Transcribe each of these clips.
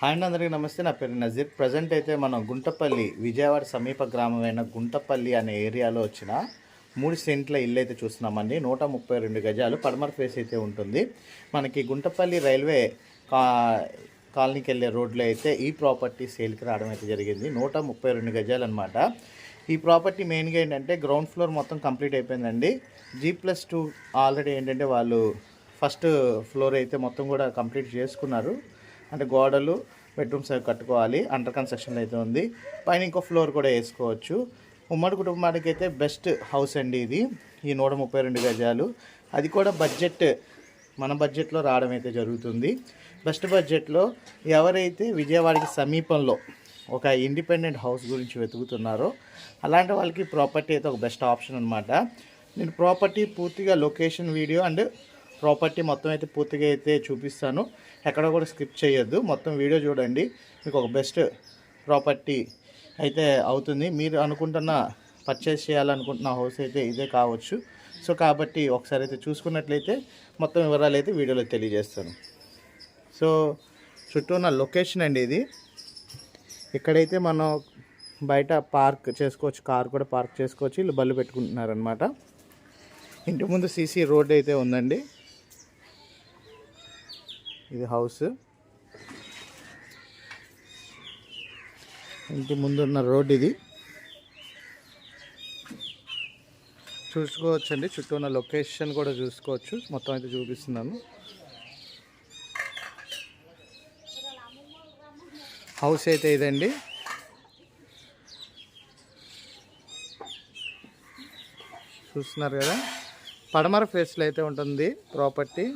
Hi అండి అందరికీ నమస్తే. నా పేరు నజీర్. ప్రజెంట్ అయితే మనం గుంటపల్లి విజయవాడ సమీప గ్రామమైన గుంటపల్లి అనే ఏరియాలో వచ్చిన మూడు సెంట్ల ఇల్లు అయితే చూస్తున్నామండి. నూట ముప్పై రెండు గజాలు పడమర ఫేస్ అయితే ఉంటుంది. మనకి గుంటపల్లి రైల్వే కా కాలనీకి వెళ్ళే రోడ్లో అయితే ఈ ప్రాపర్టీ సేల్కి రావడం అయితే జరిగింది. నూట ముప్పై రెండు గజాలు అనమాట ఈ ప్రాపర్టీ మెయిన్గా ఏంటంటే గ్రౌండ్ ఫ్లోర్ మొత్తం కంప్లీట్ అయిపోయిందండి. జీ ప్లస్ టూ ఆల్రెడీ ఏంటంటే వాళ్ళు ఫస్ట్ ఫ్లోర్ అయితే మొత్తం కూడా కంప్లీట్ చేసుకున్నారు. అంటే గోడలు బెడ్రూమ్స్ అవి కట్టుకోవాలి. అండర్ కన్స్ట్రక్షన్ అయితే ఉంది. పైన ఇంకో ఫ్లోర్ కూడా వేసుకోవచ్చు. ఉమ్మడి కుటుంబానికి అయితే బెస్ట్ హౌస్ అండి ఇది. ఈ నూట ముప్పై రెండు గజాలు. అది కూడా బడ్జెట్ మన బడ్జెట్లో రావడం అయితే జరుగుతుంది. బెస్ట్ బడ్జెట్లో ఎవరైతే విజయవాడకి సమీపంలో ఒక ఇండిపెండెంట్ హౌస్ గురించి వెతుకుతున్నారో అలాంటి వాళ్ళకి ప్రాపర్టీ అయితే ఒక బెస్ట్ ఆప్షన్ అనమాట నేను ప్రాపర్టీ పూర్తిగా లొకేషన్ వీడియో అండ్ ప్రాపర్టీ మొత్తం అయితే పూర్తిగా అయితే చూపిస్తాను. ఎక్కడ కూడా స్కిప్ చేయొద్దు. మొత్తం వీడియో చూడండి. మీకు ఒక బెస్ట్ ప్రాపర్టీ అయితే అవుతుంది. మీరు అనుకుంటున్న పర్చేస్ చేయాలనుకుంటున్న హౌస్ అయితే ఇదే కావచ్చు. సో కాబట్టి ఒకసారి అయితే చూసుకున్నట్లయితే మొత్తం వివరాలు అయితే వీడియోలో తెలియజేస్తాను. సో చుట్టూ ఉన్న లొకేషన్ అండి ఇది. ఇక్కడైతే మనం బయట పార్క్ చేసుకోవచ్చు. కార్ కూడా పార్క్ చేసుకోవచ్చు. వీళ్ళు బళ్ళు పెట్టుకుంటున్నారనమాట ఇంటి ముందు సీసీ రోడ్ అయితే ఉందండి. ఇది హౌస్. ఇంటి ముందున్న రోడ్ ఇది. చూసుకోవచ్చు అండి చుట్టూ ఉన్న లొకేషన్ కూడా చూసుకోవచ్చు. మొత్తం అయితే చూపిస్తున్నాను. హౌస్ అయితే ఇదండి. చూస్తున్నారు కదా. పడమర ఫేస్లో అయితే ఉంటుంది ప్రాపర్టీ.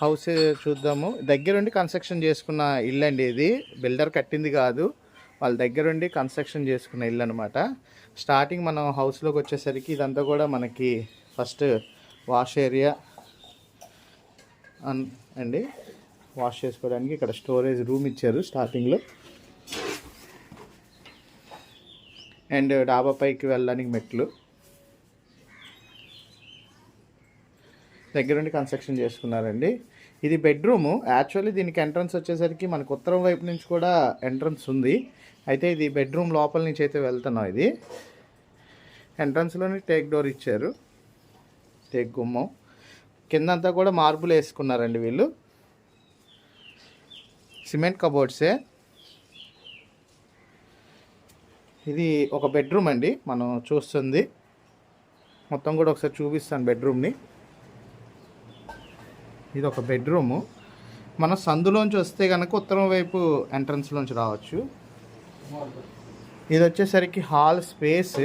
హౌస్ చూద్దాము. దగ్గరుండి కన్స్ట్రక్షన్ చేసుకున్న ఇల్లు అండి ఇది. బిల్డర్ కట్టింది కాదు. వాళ్ళ దగ్గరుండి కన్స్ట్రక్షన్ చేసుకున్న ఇల్లు అనమాట స్టార్టింగ్ మనం హౌస్లోకి వచ్చేసరికి ఇదంతా కూడా మనకి ఫస్ట్ వాష్ ఏరియా అన్ అండి. వాష్ చేసుకోవడానికి ఇక్కడ స్టోరేజ్ రూమ్ ఇచ్చారు స్టార్టింగ్లో. అండ్ డాబా పైకి వెళ్ళడానికి మెట్లు. దగ్గరుండి కన్స్ట్రక్షన్ చేసుకున్నారండి. ఇది బెడ్రూము యాక్చువల్లీ దీనికి ఎంట్రన్స్ వచ్చేసరికి మనకు ఉత్తరం వైపు నుంచి కూడా ఎంట్రన్స్ ఉంది. అయితే ఇది బెడ్రూమ్ లోపల నుంచి అయితే వెళ్తున్నాం ఇది. ఎంట్రన్స్లోని టేక్ డోర్ ఇచ్చారు. టేక్ గుమ్మం. కిందంతా కూడా మార్బుల్ వేసుకున్నారండి వీళ్ళు. సిమెంట్ కబోర్డ్సే ఇది ఒక బెడ్రూమ్ అండి. మనం చూస్తుంది. మొత్తం కూడా ఒకసారి చూపిస్తాను బెడ్రూమ్ని ఇది ఒక బెడ్రూము. మనం సందులోంచి వస్తే కనుక ఉత్తరం వైపు ఎంట్రన్స్లోంచి రావచ్చు. ఇది వచ్చేసరికి హాల్ స్పేస్.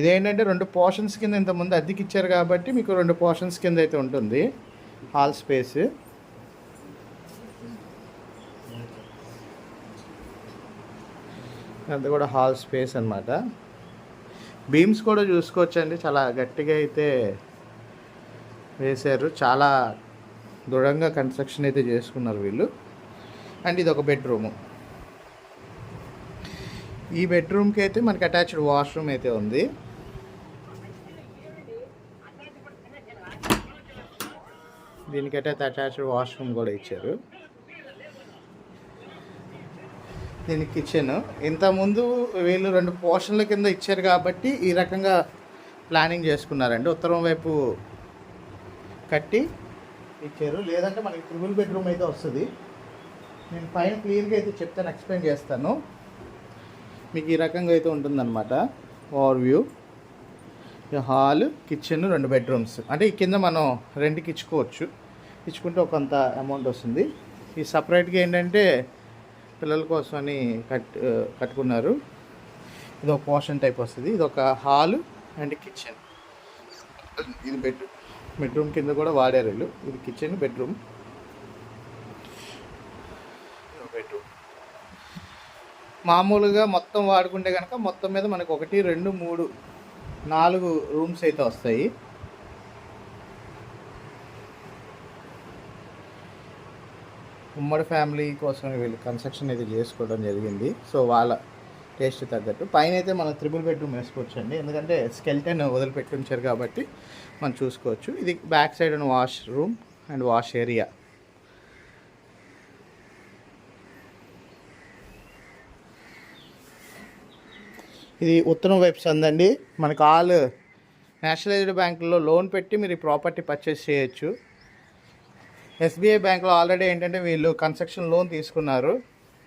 ఇదేంటంటే రెండు పోర్షన్స్ కింద ఇంతకుముందు అద్దెకి ఇచ్చారు కాబట్టి మీకు రెండు పోర్షన్స్ కింద అయితే ఉంటుంది హాల్ స్పేస్. అది కూడా హాల్ స్పేస్ అన్నమాట. బీమ్స్ కూడా చూసుకోవచ్చండి చాలా గట్టిగా అయితే వేశారు. చాలా దృఢంగా కన్స్ట్రక్షన్ అయితే చేసుకున్నారు వీళ్ళు. అండ్ ఇది ఒక బెడ్రూము. ఈ బెడ్రూమ్కి అయితే మనకి అటాచ్డ్ వాష్రూమ్ అయితే ఉంది. దీనికైతే అటాచ్డ్ వాష్రూమ్ కూడా ఇచ్చారు. దీని కిచెన్. ఇంతకుముందు వీళ్ళు రెండు పోర్షన్ల కింద ఇచ్చారు కాబట్టి ఈ రకంగా ప్లానింగ్ చేసుకున్నారండి. ఉత్తరం వైపు కట్టి ఇచ్చారు. లేదంటే మనకి త్రిబుల్ బెడ్రూమ్ అయితే వస్తుంది. నేను పైన క్లియర్గా అయితే చెప్తాను ఎక్స్ప్లెయిన్ చేస్తాను. మీకు ఈ రకంగా అయితే ఉంటుందన్నమాట. ఓవర్ వ్యూ హాల్ కిచెన్ రెండు బెడ్రూమ్స్. అంటే ఈ కింద మనం రెంట్కి ఇచ్చుకోవచ్చు. ఇచ్చుకుంటే కొంత అమౌంట్ వస్తుంది. ఈ సపరేట్గా ఏంటంటే పిల్లల కోసం అని కట్ కట్టుకున్నారు. ఇది ఒక పోర్షన్ టైప్ వస్తుంది. ఇది ఒక హాల్ అండ్ కిచెన్. ఇది బెడ్రూమ్. బెడ్రూమ్ కింద కూడా వాడారు వీళ్ళు. ఇది కిచెన్ బెడ్రూమ్. బెడ్రూమ్. మామూలుగా మొత్తం వాడుకుంటే కనుక మొత్తం మీద మనకు ఒకటి రెండు మూడు నాలుగు రూమ్స్ అయితే వస్తాయి. ఉమ్మడి ఫ్యామిలీ కోసం వీళ్ళు కన్స్ట్రక్షన్ అయితే చేసుకోవడం జరిగింది. సో వాళ్ళ టేస్ట్ తగ్గట్టు. పైన అయితే మనం త్రిబుల్ బెడ్రూమ్ వేసుకోవచ్చు అండి ఎందుకంటే స్కెల్టన్ వదిలిపెట్టి ఉంచారు కాబట్టి మనం చూసుకోవచ్చు. ఇది back side and washroom and wash area. ఇది ఉత్తరం వైపు సందండి. మనకు ఆల్ నేషనలైజ్డ్ బ్యాంకుల్లో లోన్ పెట్టి మీరు ఈ ప్రాపర్టీ పర్చేస్ చేయొచ్చు. ఎస్బీఐ బ్యాంక్లో ఆల్రెడీ ఏంటంటే వీళ్ళు కన్స్ట్రక్షన్ లోన్ తీసుకున్నారు.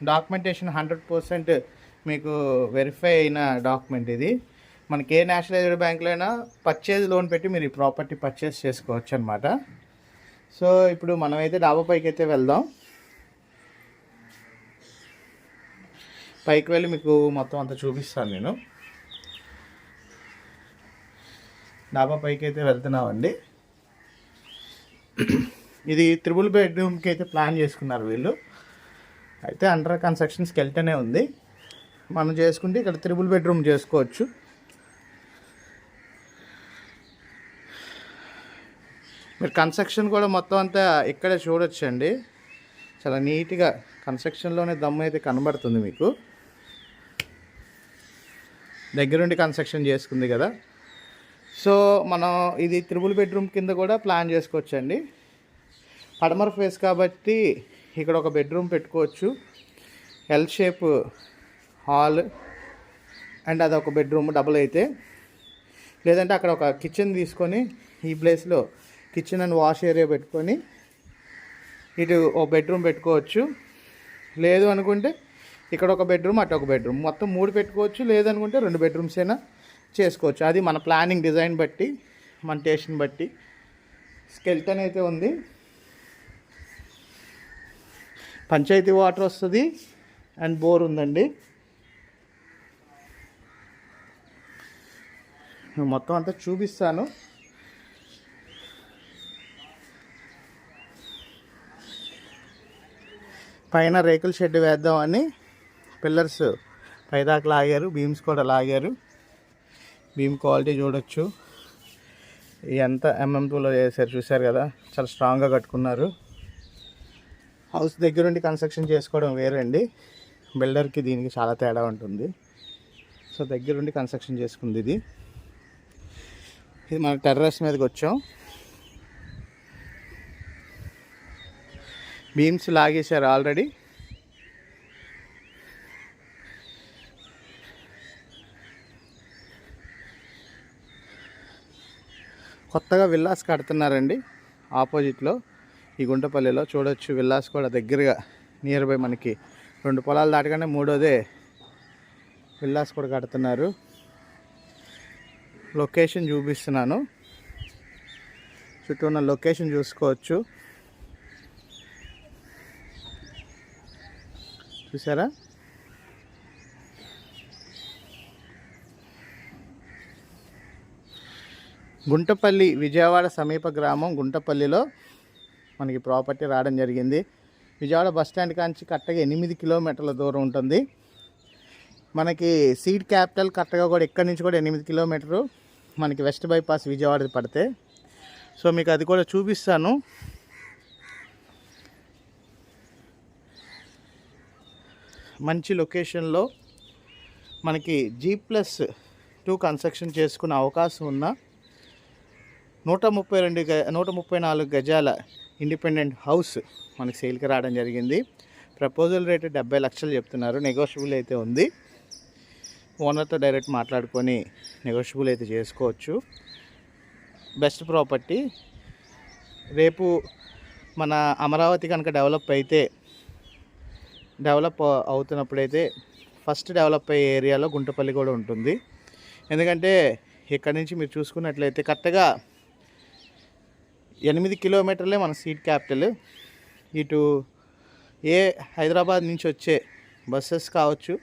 డాక్యుమెంటేషన్ హండ్రెడ్ పర్సెంట్ మీకు వెరిఫై అయిన డాక్యుమెంట్ ఇది. మనకి ఏ నేషనలైజ్డ్ బ్యాంక్లో అయినా పర్చేజ్ లోన్ పెట్టి మీరు ఈ ప్రాపర్టీ పర్చేస్ చేసుకోవచ్చు అనమాట సో ఇప్పుడు మనమైతే డాబా పైకి అయితే వెళ్దాం. పైకి వెళ్ళి మీకు మొత్తం అంతా చూపిస్తాను నేను. డాబా పైకి అయితే వెళ్తున్నామండి. ఇది త్రిబుల్ బెడ్రూమ్కి అయితే ప్లాన్ చేసుకున్నారు వీళ్ళు. అయితే అండర్ కన్స్ట్రక్షన్ స్కెల్టనే ఉంది. మనం చేసుకుంటే ఇక్కడ త్రిబుల్ బెడ్రూమ్ చేసుకోవచ్చు. మీరు కన్స్ట్రక్షన్ కూడా మొత్తం అంతా ఇక్కడే చూడొచ్చండి. చాలా నీట్గా కన్స్ట్రక్షన్లోనే దమ్ము అయితే కనబడుతుంది మీకు. దగ్గరుండి కన్స్ట్రక్షన్ చేసుకుంది కదా. సో మనం ఇది త్రిబుల్ బెడ్రూమ్ కింద కూడా ప్లాన్ చేసుకోవచ్చండి. పడమర ఫేస్ కాబట్టి ఇక్కడ ఒక బెడ్రూమ్ పెట్టుకోవచ్చు. ఎల్ షేప్ హాల్ అండ్ అదొక బెడ్రూమ్ డబుల్ అయితే. లేదంటే అక్కడ ఒక కిచెన్ తీసుకొని ఈ ప్లేస్లో కిచెన్ అండ్ వాష్ ఏరియా పెట్టుకొని ఇటు ఒక బెడ్రూమ్ పెట్టుకోవచ్చు. లేదు అనుకుంటే ఇక్కడ ఒక బెడ్రూమ్ అటు ఒక బెడ్రూమ్. మొత్తం మూడు పెట్టుకోవచ్చు. లేదనుకుంటే రెండు బెడ్రూమ్స్ అయినా చేసుకోవచ్చు. అది మన ప్లానింగ్ డిజైన్ బట్టి మన టేస్ట్ని బట్టి. స్కెల్టన్ అయితే ఉంది. పంచాయతీ వాటర్ వస్తుంది అండ్ బోర్ ఉందండి. మొత్తం అంతా చూపిస్తాను. పైన రేకుల షెడ్ వేద్దామని పిల్లర్స్ పైదాకా లాగారు బీమ్స్ కూడా లాగారు. బీమ్ క్వాలిటీ చూడొచ్చు. ఎంత ఎంఎం టూలో చేశారు చూశారు కదా? చాలా స్ట్రాంగ్గా కట్టుకున్నారు. హౌస్ దగ్గరుండి కన్స్ట్రక్షన్ చేసుకోవడం వేరండి. బిల్డర్కి దీనికి చాలా తేడా ఉంటుంది. సో దగ్గరుండి కన్స్ట్రక్షన్ చేసుకుంది ఇది. ఇది మన టెర్రస్ మీదకి వచ్చాం. బీమ్స్ లాగేశారు ఆల్రెడీ. కొత్తగా విల్లాస్ కడుతున్నారండి ఆపోజిట్లో. ఈ గుంటపల్లిలో చూడొచ్చు విల్లాస్ కూడా దగ్గరగా నియర్ బై మనకి. రెండు పొలాలు దాటగానే మూడోదే విల్లాస్ కూడా కడుతున్నారు. లొకేషన్ చూపిస్తున్నాను. చుట్టూ ఉన్న లొకేషన్ చూసుకోవచ్చు. చూసారా? గుంటపల్లి విజయవాడ సమీప గ్రామం గుంటపల్లిలో మనకి ప్రాపర్టీ రావడం జరిగింది. విజయవాడ బస్ స్టాండ్ కాంచి కరెక్ట్గా ఎనిమిది కిలోమీటర్ల దూరం ఉంటుంది. మనకి సీడ్ క్యాపిటల్ కరెక్ట్గా కూడా ఇక్కడి నుంచి కూడా ఎనిమిది కిలోమీటరు మనకి వెస్ట్ బైపాస్ విజయవాడ పడితే. సో మీకు అది కూడా చూపిస్తాను. మంచి లొకేషన్లో మనకి జీ ప్లస్ టూ కన్స్ట్రక్షన్ చేసుకునే అవకాశం ఉన్న నూట ముప్పై రెండు గ నూట ముప్పై నాలుగు గజాల ఇండిపెండెంట్ హౌస్ మనకి సేల్కి రావడం జరిగింది. ప్రపోజల్ రేటు డెబ్బై లక్షలు చెప్తున్నారు. నెగోషియబుల్ అయితే ఉంది. ఓనర్తో డైరెక్ట్ మాట్లాడుకొని నెగోషియబుల్ అయితే చేసుకోవచ్చు. Best property. రేపు మన అమరావతి కనుక డెవలప్ అయితే డెవలప్ అవుతున్నప్పుడైతే ఫస్ట్ డెవలప్ అయ్యే ఏరియాలో గుంటపల్లి కూడా ఉంటుంది. ఎందుకంటే ఇక్కడ నుంచి మీరు చూసుకున్నట్లయితే కరెక్ట్గా ఎనిమిది కిలోమీటర్లే మన సీట్ క్యాపిటల్. ఇటు ఏ హైదరాబాద్ నుంచి వచ్చే బస్సెస్ కావచ్చు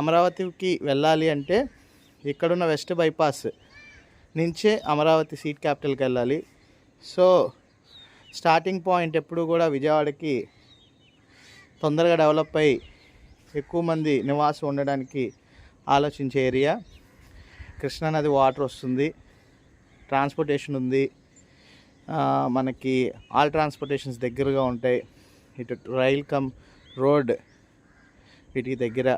అమరావతికి వెళ్ళాలి అంటే ఇక్కడున్న వెస్ట్ బైపాస్ నుంచే అమరావతి సీట్ క్యాపిటల్కి వెళ్ళాలి. సో స్టార్టింగ్ పాయింట్ ఎప్పుడు కూడా విజయవాడకి తొందరగా డెవలప్ అయ్యి ఎక్కువ మంది నివాసం ఉండడానికి ఆలోచించే ఏరియా. కృష్ణానది వాటర్ వస్తుంది ట్రాన్స్పోర్టేషన్ ఉంది. మనకి ఆల్ ట్రాన్స్పోర్టేషన్స్ దగ్గరగా ఉంటాయి. ఇటు రైల్ కమ్ రోడ్ వీటికి దగ్గర.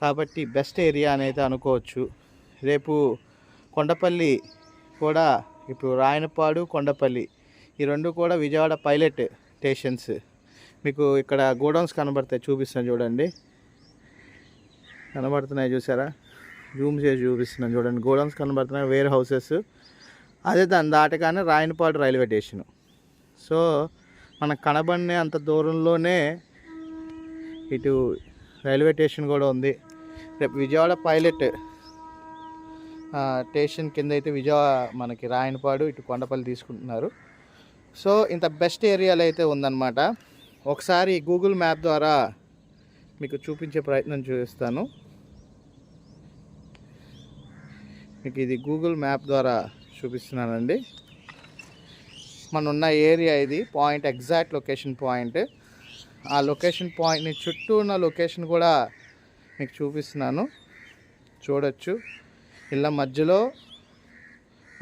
కాబట్టి బెస్ట్ ఏరియా అనేది అనుకోవచ్చు. రేపు కొండపల్లి కూడా ఇప్పుడు రాయనపాడు కొండపల్లి ఈ రెండు కూడా విజయవాడ పైలట్ స్టేషన్స్. మీకు ఇక్కడ గోడౌన్స్ కనబడతాయి చూపిస్తాను చూడండి. కనబడుతున్నాయి చూసారా? జూమ్ చేసి చూపిస్తున్నాను చూడండి. గోడౌన్స్ కనబడుతున్నాయి వేర్ హౌసెస్. అదే దాని దాటగానే రాయనపాడు రైల్వే స్టేషన్. సో మనకు కనబడిన అంత దూరంలోనే ఇటు రైల్వే స్టేషన్ కూడా ఉంది. రేపు విజయవాడ పైలట్ స్టేషన్ కింద అయితే విజయవాడ మనకి రాయనపాడు ఇటు కొండపల్లి తీసుకుంటున్నారు. సో ఇంత బెస్ట్ ఏరియాలో అయితే ఉందన్నమాట. ఒకసారి గూగుల్ మ్యాప్ ద్వారా మీకు చూపించే ప్రయత్నం చూపిస్తాను మీకు ఇది గూగుల్ మ్యాప్ ద్వారా చూపిస్తున్నానండి. మన ఉన్న ఏరియా ఇది పాయింట్ ఎగ్జాక్ట్ లొకేషన్ పాయింట్. ఆ లొకేషన్ పాయింట్ని చుట్టూ ఉన్న లొకేషన్ కూడా మీకు చూపిస్తున్నాను. చూడొచ్చు. ఇలా మధ్యలో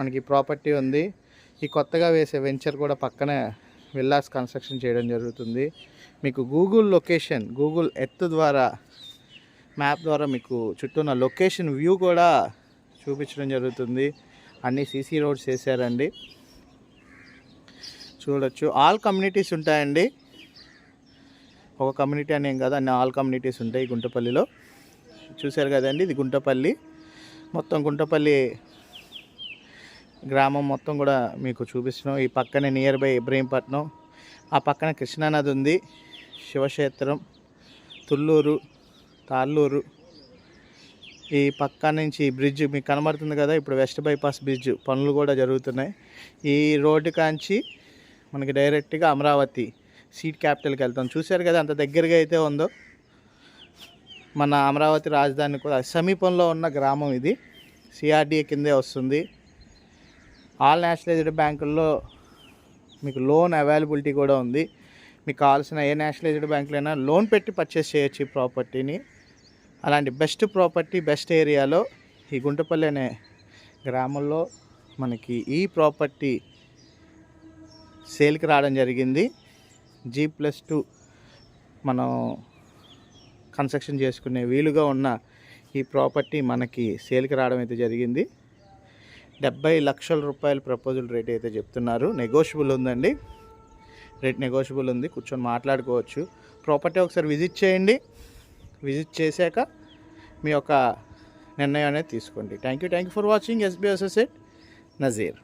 మనకి ప్రాపర్టీ ఉంది. ఈ కొత్తగా వేసే వెంచర్ కూడా పక్కనే విల్లాస్ కన్స్ట్రక్షన్ చేయడం జరుగుతుంది. మీకు గూగుల్ లొకేషన్ గూగుల్ ఎర్త్ ద్వారా మ్యాప్ ద్వారా మీకు చుట్టూ ఉన్న లొకేషన్ వ్యూ కూడా చూపించడం జరుగుతుంది. అన్ని సీసీ రోడ్స్ వేసారండి చూడొచ్చు. ఆల్ కమ్యూనిటీస్ ఉంటాయండి. ఒక కమ్యూనిటీ అని ఏం కాదు అన్ని ఆల్ కమ్యూనిటీస్ ఉంటాయి గుంటపల్లిలో. చూశారు కదండి ఇది గుంటపల్లి. మొత్తం గుంటపల్లి గ్రామం మొత్తం కూడా మీకు చూపిస్తున్నాం. ఈ పక్కనే నియర్ బై ఇబ్రహీంపట్నం ఆ పక్కన కృష్ణానది ఉంది శివక్షేత్రం తుళ్ళూరు తాళ్ళూరు. ఈ పక్క నుంచి ఈ బ్రిడ్జ్ మీకు కనబడుతుంది కదా ఇప్పుడు వెస్ట్ బైపాస్ బ్రిడ్జ్ పనులు కూడా జరుగుతున్నాయి. ఈ రోడ్డు కాంచి మనకి డైరెక్ట్గా అమరావతి సీట్ క్యాపిటల్కి వెళ్తాం. చూశారు కదా అంత దగ్గరగా అయితే ఉందో? మన అమరావతి రాజధాని కూడా సమీపంలో ఉన్న గ్రామం ఇది. సిఆర్డీఏ కిందే వస్తుంది. ఆల్ నేషనలైజ్డ్ బ్యాంకుల్లో మీకు లోన్ అవైలబిలిటీ కూడా ఉంది. మీకు కావాల్సిన ఏ నేషనలైజ్డ్ బ్యాంకులైనా లోన్ పెట్టి పర్చేస్ చేయొచ్చు ఈ ప్రాపర్టీని. అలాంటి బెస్ట్ ప్రాపర్టీ బెస్ట్ ఏరియాలో ఈ గుంటపల్లి అనే గ్రామంలో మనకి ఈ ప్రాపర్టీ సేల్కి రావడం జరిగింది. జీ ప్లస్ టూ మనం కన్స్ట్రక్షన్ చేసుకునే వీలుగా ఉన్న ఈ ప్రాపర్టీ మనకి సేల్కి రావడం అయితే జరిగింది. డెబ్బై లక్షల రూపాయల ప్రపోజల్ రేట్ అయితే చెప్తున్నారు. నెగోషియబుల్ ఉందండి. రేట్ నెగోషియబుల్ ఉంది. కూర్చొని మాట్లాడుకోవచ్చు. ప్రాపర్టీ ఒకసారి విజిట్ చేయండి. విజిట్ చేశాక మీ యొక్క నిర్ణయం అనేది తీసుకోండి. Thank you thank you for watching ఎస్బీఎస్ఎస్ఎట్ Nazir